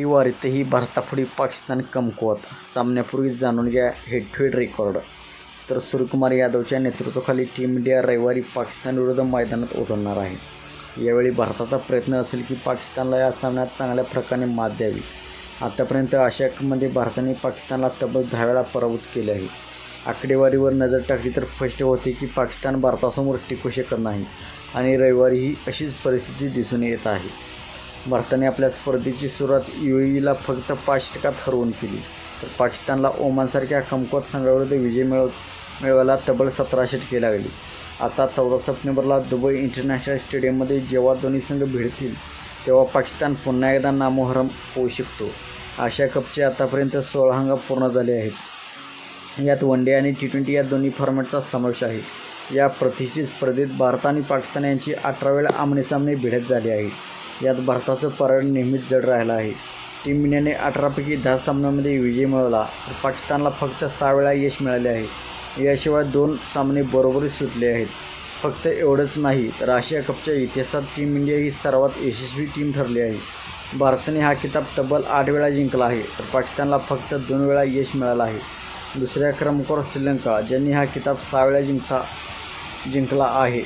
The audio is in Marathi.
रविवारीतही भारतापुढे पाकिस्तान कमकुवत. सामन्यापूर्वी जाणून घ्या हेड टू हेड रेकॉर्ड तर सूर्यकुमार यादवच्या नेतृत्वाखाली टीम इंडिया रविवारी पाकिस्तान विरुद्ध मैदानात उतरणार आहे. यावेळी भारताचा प्रयत्न असेल की पाकिस्तानला या सामन्यात चांगल्या प्रकारे मात द्यावी. आतापर्यंत आशिया कपमध्ये भारताने पाकिस्तानला तब्बल दहा वेळा पराभूत केले आहे. आकडेवारीवर नजर टाकली तर स्पष्ट होते की पाकिस्तान भारतासमोर टिकू शकत नाही आणि रविवारीही अशीच परिस्थिती दिसून येत आहे. भारताने आपल्या स्पर्धेची सुरुवात यू ईला फक्त पाच षटकात हरवून केली. तर पाकिस्तानला ओमानसारख्या कमकुवत संघाविरुद्ध विजय मिळव मिळवायला तब्बल सतरा षटके लागली. आता चौदा सप्टेंबरला दुबई इंटरनॅशनल स्टेडियममध्ये जेव्हा दोन्ही संघ भिडतील तेव्हा पाकिस्तान पुन्हा एकदा नामोहरम होऊ शकतो. आशिया कपचे आतापर्यंत सोळा हंगाम पूर्ण झाले आहेत. यात वन डे आणि टी ट्वेंटी या दोन्ही फॉर्मॅटचा समावेश आहे. या प्रतिष्ठित स्पर्धेत भारत आणि पाकिस्तान यांची अठरा वेळा आमनेसामने भिडत झाली आहे. यात भारताचं पराड नेहमीच जड राहिलं आहे. टीम इंडियाने अठरापैकी दहा सामन्यांमध्ये विजय मिळवला तर पाकिस्तानला फक्त सहा वेळा यश मिळाले आहे. याशिवाय दोन सामने बरोबरच सुटले आहेत. फक्त एवढंच नाही तर आशिया कपच्या इतिहासात टीम इंडिया ही सर्वात यशस्वी टीम ठरली आहे. भारताने हा किताब तब्बल आठ वेळा जिंकला आहे तर पाकिस्तानला फक्त दोन वेळा यश मिळालं आहे. दुसऱ्या क्रमांकावर श्रीलंका ज्यांनी हा किताब सहा वेळा जिंकता जिंकला आहे.